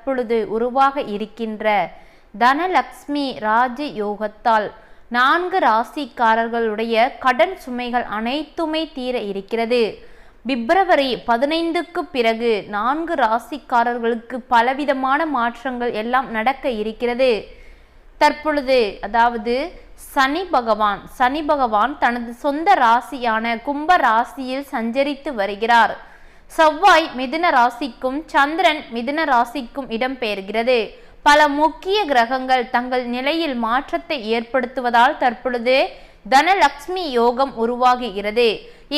தற்பொழுது உருவாக இருக்கின்ற தனலக்ஷ்மி ராஜ யோகத்தால் நான்கு ராசிக்காரர்களுடைய கடன் சுமைகள் அனைத்துமே தீர இருக்கிறது. பிப்ரவரி பதினைந்துக்கு பிறகு நான்கு ராசிக்காரர்களுக்கு பலவிதமான மாற்றங்கள் எல்லாம் நடக்க இருக்கிறது. தற்பொழுது அதாவது சனி பகவான் சனி பகவான் தனது சொந்த ராசியான கும்ப ராசியில் சஞ்சரித்து வருகிறார். செவ்வாய் மிதுன ராசிக்கும் சந்திரன் மிதுன ராசிக்கும் இடம்பெயர்கிறது பல முக்கிய கிரகங்கள் தங்கள் நிலையில் மாற்றத்தை ஏற்படுத்துவதால் தற்பொழுது தனலக்ஷ்மி யோகம் உருவாகுகிறது.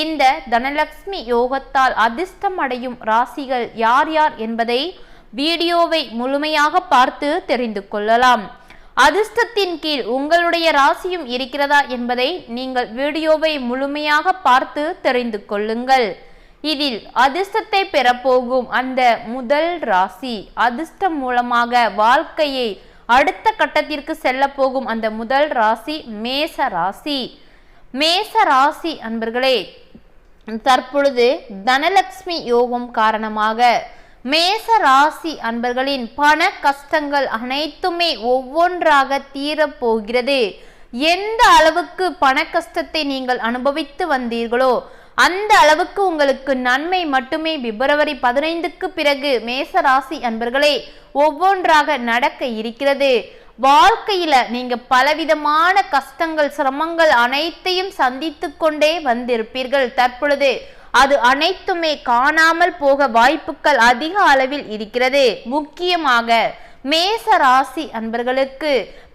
இந்த தனலக்ஷ்மி யோகத்தால் அதிர்ஷ்டம் அடையும் ராசிகள் யார் யார் என்பதை வீடியோவை முழுமையாக பார்த்து தெரிந்து கொள்ளலாம். அதிர்ஷ்டத்தின் கீழ் உங்களுடைய ராசியும் இருக்கிறதா என்பதை நீங்கள் வீடியோவை முழுமையாக பார்த்து தெரிந்து கொள்ளுங்கள். இதில் அதிர்ஷ்டத்தை பெறப்போகும் அந்த முதல் ராசி அதிர்ஷ்டம் மூலமாக வாழ்க்கையை அடுத்த கட்டத்திற்கு செல்ல போகும் அந்த முதல் ராசி மேச ராசி. மேச ராசி அன்பர்களே தற்பொழுது தனலட்சுமி யோகம் காரணமாக மேச ராசி அன்பர்களின் பண கஷ்டங்கள் அனைத்துமே ஒவ்வொன்றாக தீரப் போகிறது. எந்த அளவுக்கு பண கஷ்டத்தை நீங்கள் அனுபவித்து வந்தீர்களோ அந்த அளவுக்கு உங்களுக்கு நன்மை மட்டுமே. பிப்ரவரி பதினைந்துக்கு பிறகு மேச ராசி அன்பர்களே ஒவ்வொன்றாக நடக்க இருக்கிறது. வாழ்க்கையில நீங்க பலவிதமான கஷ்டங்கள் சிரமங்கள் அனைத்தையும் சந்தித்து கொண்டே வந்திருப்பீர்கள். தற்பொழுது அது அனைத்துமே காணாமல் போக வாய்ப்புகள் அதிக அளவில் இருக்கிறது. முக்கியமாக மேச ராசி அன்பர்களுக்கு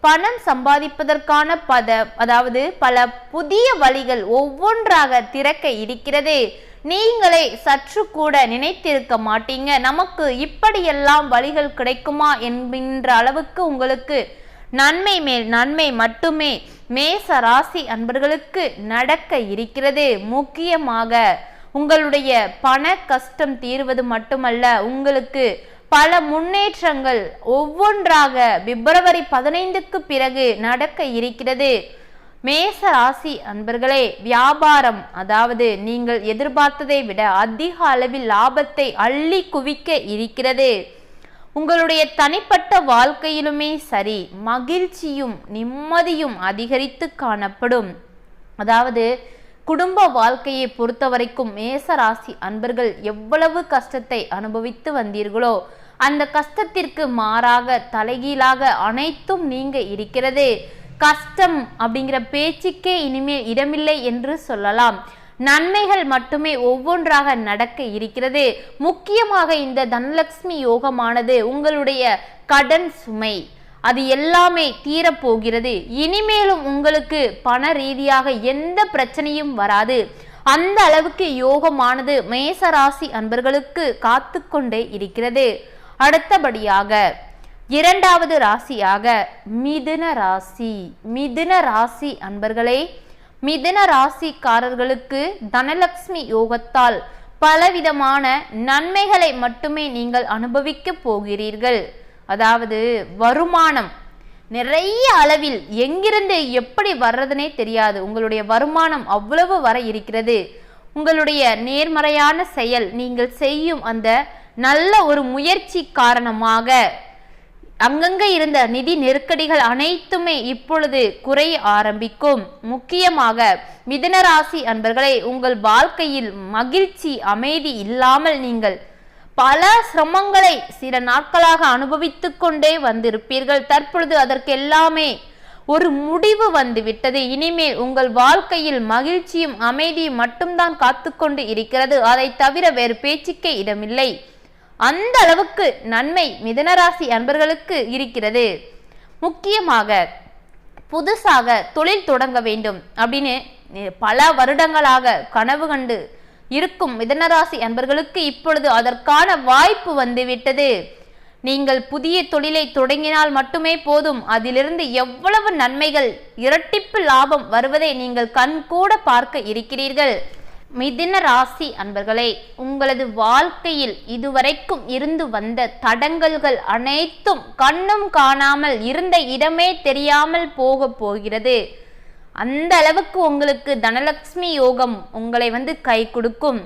பணம் சம்பாதிப்பதற்கான பத அதாவது பல புதிய வழிகள் ஒவ்வொன்றாக திறக்க இருக்கிறது. நீங்களே சற்று கூட நினைத்திருக்க மாட்டீங்க. நமக்கு இப்படியெல்லாம் வழிகள் கிடைக்குமா என்கின்ற அளவுக்கு உங்களுக்கு நன்மை மேல் நன்மை மட்டுமே மேச ராசி அன்பர்களுக்கு நடக்க இருக்கிறது. முக்கியமாக உங்களுடைய பண கஷ்டம் தீர்வது மட்டுமல்ல உங்களுக்கு பல முன்னேற்றங்கள் ஒவ்வொன்றாக பிப்ரவரி பதினைந்துக்கு பிறகு நடக்க இருக்கிறது. மேச ராசி அன்பர்களே வியாபாரம் அதாவது நீங்கள் எதிர்பார்த்ததை விட அதிக அளவில் லாபத்தை அள்ளி குவிக்க இருக்கிறது. உங்களுடைய தனிப்பட்ட வாழ்க்கையிலுமே சரி மகிழ்ச்சியும் நிம்மதியும் அதிகரித்து காணப்படும். அதாவது குடும்ப வாழ்க்கையை பொறுத்த வரைக்கும் மேசராசி அன்பர்கள் எவ்வளவு கஷ்டத்தை அனுபவித்து வந்தீர்களோ அந்த கஷ்டத்திற்கு மாறாக தலைகீழாக அனைத்தும் நீங்க இருக்கிறது. கஷ்டம் அப்படிங்கிற பேச்சுக்கே இனிமேல் இடமில்லை என்று சொல்லலாம். நன்மைகள் மட்டுமே ஒவ்வொன்றாக நடக்க இருக்கிறது. முக்கியமாக இந்த தனலட்சுமி யோகமானது உங்களுடைய கடன் சுமை. அது எல்லாமே தீரப்போகிறது. இனிமேலும் உங்களுக்கு பண ரீதியாக எந்த பிரச்சனையும் வராது. அந்த அளவுக்கு யோகமானது மேசராசி அன்பர்களுக்கு காத்து கொண்டே இருக்கிறது. அடுத்தபடியாக இரண்டாவது ராசியாக மிதுன ராசி. மிதுன ராசி அன்பர்களே மிதுன ராசிக்காரர்களுக்கு தனலக்ஷ்மி யோகத்தால் பலவிதமான நன்மைகளை மட்டுமே நீங்கள் அனுபவிக்கப் போகிறீர்கள். அதாவது வருமானம். நிறைய அளவில் எங்கிருந்து எப்படி வர்றதுனே தெரியாது. உங்களுடைய வருமானம் அவ்வளவு வர இருக்கிறது. உங்களுடைய நேர்மறையான செயல் நீங்கள் செய்யும் அந்த நல்ல ஒரு முயற்சி காரணமாக அங்கங்கே இருந்த நிதி நெருக்கடிகள் அனைத்துமே இப்பொழுது குறைய ஆரம்பிக்கும். முக்கியமாக மிதனராசி அன்பர்களே உங்கள் வாழ்க்கையில் மகிழ்ச்சி அமைதி இல்லாமல் நீங்கள் பல சிரமங்களை சில நாட்களாக அனுபவித்து கொண்டே வந்திருப்பீர்கள். தற்பொழுது அதற்கெல்லாமே ஒரு முடிவு வந்து விட்டது இனிமேல் உங்கள் வாழ்க்கையில் மகிழ்ச்சியும் அமைதியும் மட்டும்தான் காத்துக்கொண்டு இருக்கிறது. அதை தவிர வேறு பேச்சுக்கே இடமில்லை. அந்த அளவுக்கு நன்மை மிதனராசி அன்பர்களுக்கு இருக்கிறது. முக்கியமாக புதுசாக தொழில் தொடங்க வேண்டும் அப்படின்னு பல வருடங்களாக கனவு கண்டு இருக்கும். மிதனராசி அன்பர்களுக்கு இப்பொழுது அதற்கான வாய்ப்பு வந்துவிட்டது. நீங்கள் புதிய தொழிலை தொடங்கினால் மட்டுமே போதும். அதிலிருந்து எவ்வளவு நன்மைகள் இரட்டிப்பு லாபம் வருவதை நீங்கள் கண் கூட பார்க்க இருக்கிறீர்கள். மிதின ராசி அன்பர்களே உங்களது வாழ்க்கையில் இதுவரைக்கும் இருந்து வந்த தடங்கல்கள் அனைத்தும் கண்ணும் காணாமல் இருந்த இடமே தெரியாமல் போக போகிறது. அந்த அளவுக்கு உங்களுக்கு தனலட்சுமி யோகம் உங்களை வந்து கை கொடுக்கும்.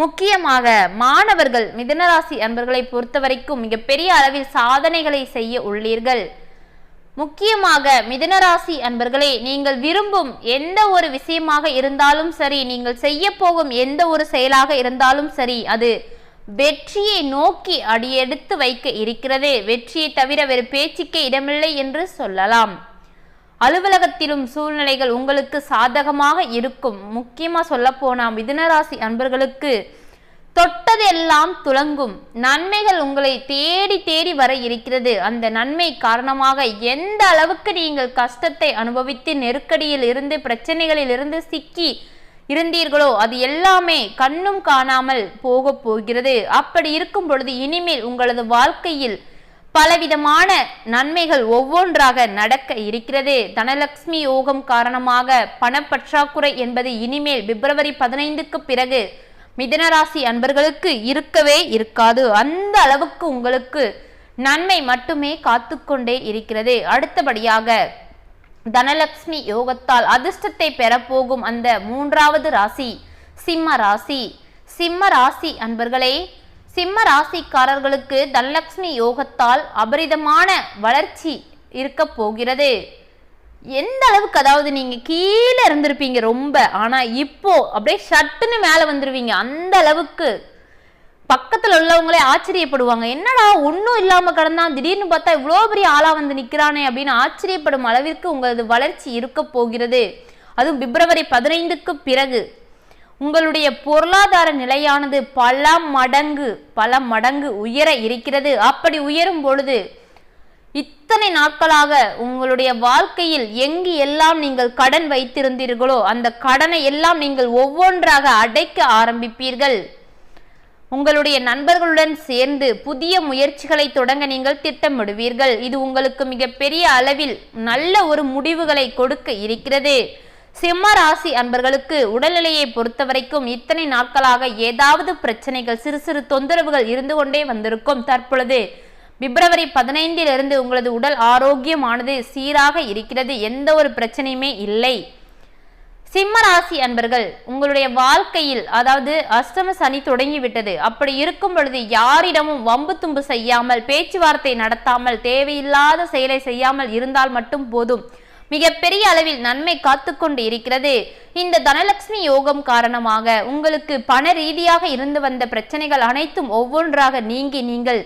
முக்கியமாக மாணவர்கள் மிதனராசி அன்பர்களை பொறுத்தவரைக்கும் மிகப்பெரிய அளவில் சாதனைகளை செய்ய உள்ளீர்கள். முக்கியமாக மிதனராசி அன்பர்களே நீங்கள் விரும்பும் எந்த ஒரு விஷயமாக இருந்தாலும் சரி நீங்கள் செய்ய போகும் எந்த ஒரு செயலாக இருந்தாலும் சரி அது வெற்றியை நோக்கி அடியெடுத்து வைக்க இருக்கிறது. வெற்றியை தவிர வேறு பேச்சுக்கே இடமில்லை என்று சொல்லலாம். அலுவலகத்திலும் சூழ்நிலைகள் உங்களுக்கு சாதகமாக இருக்கும். முக்கியமாக சொல்ல போனா மிதுனராசி அன்பர்களுக்கு தொட்டதெல்லாம் துலங்கும். நன்மைகள் உங்களை தேடி தேடி வர இருக்கிறது. அந்த நன்மை காரணமாக எந்த அளவுக்கு நீங்கள் கஷ்டத்தை அனுபவித்து நெருக்கடியில் இருந்து பிரச்சனைகளில் இருந்து சிக்கி இருந்தீர்களோ அது எல்லாமே கண்ணும் காணாமல் போக போகிறது. அப்படி இருக்கும் பொழுது இனிமேல் உங்களது வாழ்க்கையில் பலவிதமான நன்மைகள் ஒவ்வொன்றாக நடக்க இருக்கிறது. தனலட்சுமி யோகம் காரணமாக பணப்பற்றாக்குறை என்பது இனிமேல் பிப்ரவரி பதினைந்துக்கு பிறகு மிதனராசி அன்பர்களுக்கு இருக்கவே இருக்காது. அந்த அளவுக்கு உங்களுக்கு நன்மை மட்டுமே காத்து கொண்டே இருக்கிறது. அடுத்தபடியாக தனலட்சுமி யோகத்தால் அதிர்ஷ்டத்தை பெறப்போகும் அந்த மூன்றாவது ராசி சிம்ம ராசி. சிம்ம ராசி அன்பர்களே சிம்ம ராசிக்காரர்களுக்கு தனலட்சுமி யோகத்தால் அபரிதமான வளர்ச்சி இருக்க போகிறது. எந்த அளவுக்கு அதாவது நீங்க கீழே இருந்திருப்பீங்க ரொம்ப ஆனா இப்போ அப்படியே ஷட்டுன்னு மேலே வந்துருவீங்க. அந்த அளவுக்கு பக்கத்தில் உள்ளவங்களே ஆச்சரியப்படுவாங்க. என்னடா ஒன்றும் இல்லாமல் கடந்தான் திடீர்னு பார்த்தா இவ்வளோ பெரிய ஆளாக வந்து நிற்கிறானே அப்படின்னு ஆச்சரியப்படும் அளவிற்கு உங்களது வளர்ச்சி இருக்க போகிறது. அதுவும் பிப்ரவரி பதினைந்துக்கு பிறகு. உங்களுடைய பொருளாதார நிலையானது பல மடங்கு பல மடங்கு உயர இருக்கிறது. அப்படி உயரும் பொழுது இத்தனை நாட்களாக உங்களுடைய வாழ்க்கையில் எங்கு எல்லாம் நீங்கள் கடன் வைத்திருந்தீர்களோ அந்த கடனை எல்லாம் நீங்கள் ஒவ்வொன்றாக அடைக்க ஆரம்பிப்பீர்கள். உங்களுடைய நண்பர்களுடன் சேர்ந்து புதிய முயற்சிகளை தொடங்க நீங்கள் திட்டமிடுவீர்கள். இது உங்களுக்கு மிகப்பெரிய அளவில் நல்ல ஒரு முடிவுகளை கொடுக்க இருக்கிறது. சிம்ம ராசி அன்பர்களுக்கு உடல்நிலையை பொறுத்தவரைக்கும் இத்தனை நாட்களாக ஏதாவது பிரச்சனைகள் சிறு சிறு தொந்தரவுகள் இருந்து கொண்டே வந்திருக்கும். தற்பொழுது பிப்ரவரி பதினைந்திலிருந்து உங்களது உடல் ஆரோக்கியமானது சீராக இருக்கிறது. எந்த ஒரு பிரச்சனையுமே இல்லை. சிம்ம ராசி அன்பர்கள் உங்களுடைய வாழ்க்கையில் அதாவது அஷ்டம சனி தொடங்கிவிட்டது. அப்படி இருக்கும் பொழுது யாரிடமும் வம்பு தும்பு செய்யாமல் பேச்சுவார்த்தை நடத்தாமல் தேவையில்லாத செயலை செய்யாமல் இருந்தால் மட்டும் போதும். மிகப்பெரிய அளவில் நன்மை காத்து கொண்டு இருக்கிறது. இந்த தனலட்சுமி யோகம் காரணமாக உங்களுக்கு பண ரீதியாக இருந்து வந்த பிரச்சனைகள் அனைத்தும் ஒவ்வொன்றாக நீங்கி நீங்கள்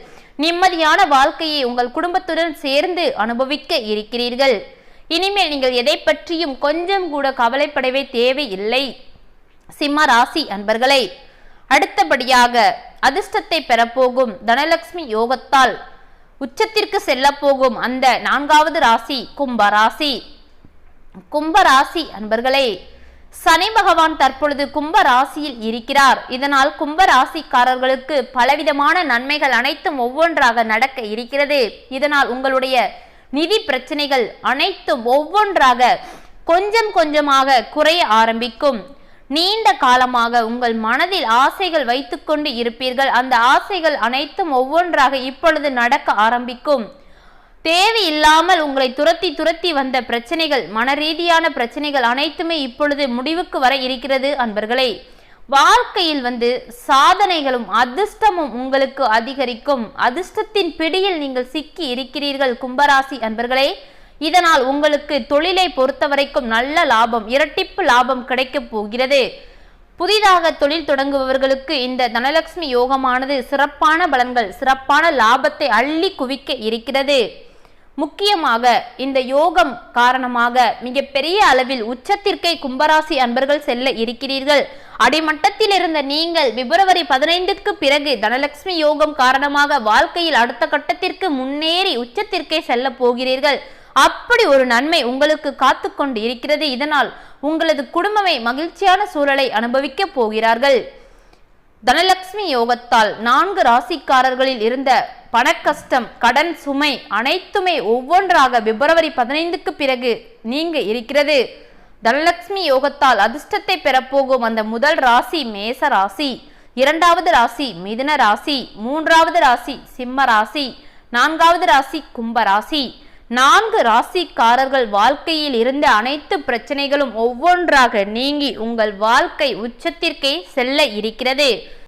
நிம்மதியான வாழ்க்கையை உங்கள் குடும்பத்துடன் சேர்ந்து அனுபவிக்க இருக்கிறீர்கள். இனிமேல் நீங்கள் எதை பற்றியும் கொஞ்சம் கூட கவலைப்படவே தேவையில்லை. சிம்ம ராசி அன்பர்களே அடுத்தபடியாக அதிர்ஷ்டத்தை பெறப்போகும் தனலட்சுமி யோகத்தால் உச்சத்திற்கு செல்லப்போகும் அந்த நான்காவது ராசி கும்ப ராசி. கும்ப ராசி அன்பர்களே சனி பகவான் தற்பொழுது கும்ப ராசியில் இருக்கிறார். இதனால் கும்ப ராசிக்காரர்களுக்கு பலவிதமான நன்மைகள் அனைத்தும் ஒவ்வொன்றாக நடக்க இருக்கிறது. இதனால் உங்களுடைய நிதி பிரச்சனைகள் அனைத்தும் ஒவ்வொன்றாக கொஞ்சம் கொஞ்சமாக குறைய ஆரம்பிக்கும். நீண்ட காலமாக உங்கள் மனதில் ஆசைகள் வைத்துக்கொண்டு இருப்பீர்கள். அந்த ஆசைகள் அனைத்தும் ஒவ்வொன்றாக இப்பொழுது நடக்க ஆரம்பிக்கும். தேவையில்லாமல் உங்களை துரத்தி துரத்தி வந்த பிரச்சனைகள் மன ரீதியான பிரச்சனைகள் அனைத்துமே இப்பொழுது முடிவுக்கு வர இருக்கிறது அன்பர்களே. வாழ்க்கையில் வந்து சாதனைகளும் அதிர்ஷ்டமும் உங்களுக்கு அதிகரிக்கும். அதிர்ஷ்டத்தின் பிடியில் நீங்கள் சிக்கி இருக்கிறீர்கள் கும்பராசி அன்பர்களே. இதனால் உங்களுக்கு தொழிலை பொறுத்தவரைக்கும் நல்ல லாபம் இரட்டிப்பு லாபம் கிடைக்கப் போகிறது. புதிதாக தொழில் தொடங்குபவர்களுக்கு இந்த தனலட்சுமி யோகமானது சிறப்பான பலன்கள் சிறப்பான லாபத்தை அள்ளி குவிக்க இருக்கிறது. முக்கியமாக இந்த யோகம் காரணமாக மிகப்பெரிய அளவில் உச்சத்திற்கே கும்பராசி அன்பர்கள் செல்ல இருக்கிறீர்கள். அடிமட்டத்தில் இருந்த நீங்கள் பிப்ரவரி பதினைந்துக்கு பிறகு தனலட்சுமி யோகம் காரணமாக வாழ்க்கையில் அடுத்த கட்டத்திற்கு முன்னேறி உச்சத்திற்கே செல்ல போகிறீர்கள். அப்படி ஒரு நன்மை உங்களுக்கு காத்து கொண்டு இருக்கிறது. இதனால் உங்களது குடும்பமே மகிழ்ச்சியான சூழலை அனுபவிக்கப் போகிறார்கள். தனலட்சுமி யோகத்தால் நான்கு ராசிக்காரர்களில் இருந்த பணக்கஷ்டம் கடன் சுமை அனைத்துமே ஒவ்வொன்றாக பிப்ரவரி பதினைந்துக்கு பிறகு நீங்க இருக்கிறது. தனலட்சுமி யோகத்தால் அதிர்ஷ்டத்தை பெறப்போகும் அந்த முதல் ராசி மேச ராசி. இரண்டாவது ராசி மிதுன ராசி மூன்றாவது ராசி சிம்ம ராசி நான்காவது ராசி கும்ப ராசி. நான்கு ராசிக்காரர்கள் வாழ்க்கையில் இருந்த அனைத்து பிரச்சனைகளும் ஒவ்வொன்றாக நீங்கி உங்கள் வாழ்க்கை உச்சத்திற்கே செல்ல இருக்கிறது.